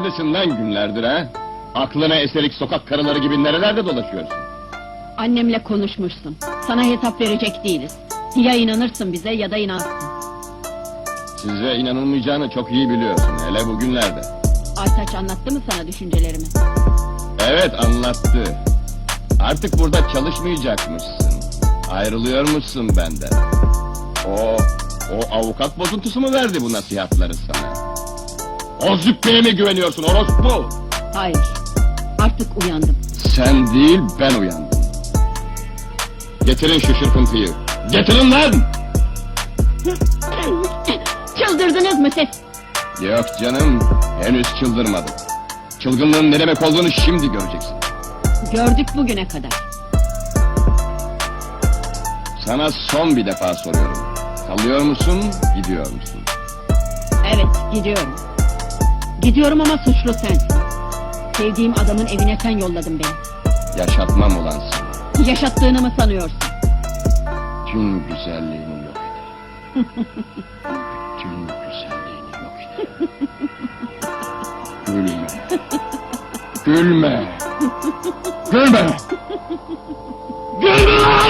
Neredesin lan günlerdir ha? Aklına eserik sokak karıları gibi nerelerde dolaşıyorsun? Annemle konuşmuşsun. Sana hesap verecek değiliz. Ya inanırsın bize ya da inanmazsın. Size inanılmayacağını çok iyi biliyorsun, hele bugünlerde. Aytaç anlattı mı sana düşüncelerimi? Evet anlattı. Artık burada çalışmayacakmışsın. Ayrılıyormuşsun benden. O, o avukat bozuntusu mu verdi bu nasihatları sana? O züppeye mi güveniyorsun orospu? Hayır. Artık uyandım. Sen değil ben uyandım. Getirin şu şırfıntıyı. Getirin lan! Çıldırdınız mı siz? Yok canım, henüz çıldırmadım. Çılgınlığın ne demek olduğunu şimdi göreceksin. Gördük bugüne kadar. Sana son bir defa soruyorum. Kalıyor musun, gidiyor musun? Evet gidiyorum. Gidiyorum ama suçlu sensin. Sevdiğim adamın evine sen yolladın beni. Yaşatmam ulan seni. Yaşattığını mı sanıyorsun? Bütün güzelliğini yok ederim. Bütün güzelliğini yok ederim. Gülme. Gülme. Gülme. Gülme lan!